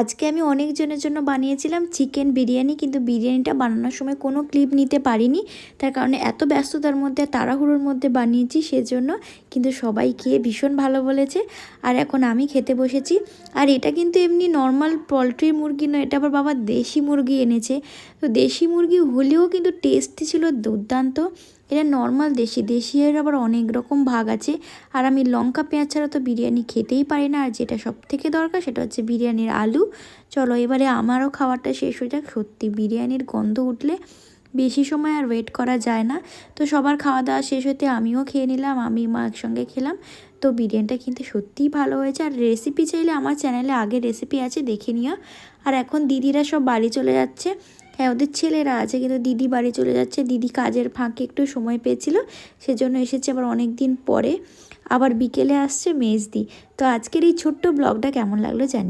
আজকে আমি অনেকজনের জন্য বানিয়েছিলাম চিকেন বিরিয়ানি, কিন্তু বিরিয়ানিটা বানানোর সময় কোনো ক্লিপ নিতে পারিনি। তার কারণে এত ব্যস্ততার মধ্যে, তাড়াহুড়োর মধ্যে বানিয়েছি, সেজন্য কিন্তু সবাই খেয়ে ভীষণ ভালো বলেছে। আর এখন আমি খেতে বসেছি। আর এটা কিন্তু এমনি নর্মাল পোলট্রি মুরগি নয়, এটা আবার বাবা দেশি মুরগি এনেছে। তো দেশি মুরগি হলেও কিন্তু টেস্টি ছিল, দুর্দান্ত। এটা নর্মাল দেশি, দেশিয়ের আবার অনেক রকম ভাগ আছে। আর আমি লঙ্কা, পেঁয়াজ ছাড়া তো বিরিয়ানি খেতেই পারি না। আর যেটা সব থেকে দরকার সেটা হচ্ছে বিরিয়ানির আলু। চলো এবারে আমারও খাবারটা শেষ হয়ে যাক। সত্যি বিরিয়ানির গন্ধ উঠলে বেশি সময় আর ওয়েট করা যায় না। তো সবার খাওয়া দাওয়া শেষ হতে আমিও খেয়ে নিলাম, আমি মা একসঙ্গে খেলাম। তো বিরিয়ানিটা কিন্তু সত্যিই ভালো হয়েছে। আর রেসিপি চাইলে আমার চ্যানেলে আগে রেসিপি আছে, দেখে নিও। আর এখন দিদিরা সব বাড়ি চলে যাচ্ছে। হ্যাঁ ওদের ছেলেরা আছে, কিন্তু দিদি বাড়ি চলে যাচ্ছে। দিদি কাজের ফাঁকে একটু সময় পেয়েছিল, সেজন্য এসেছে আবার অনেক দিন পরে। আবার বিকেলে আসছে মেজদি। তো আজকের এই ছোট্ট ব্লগটা কেমন লাগল জানি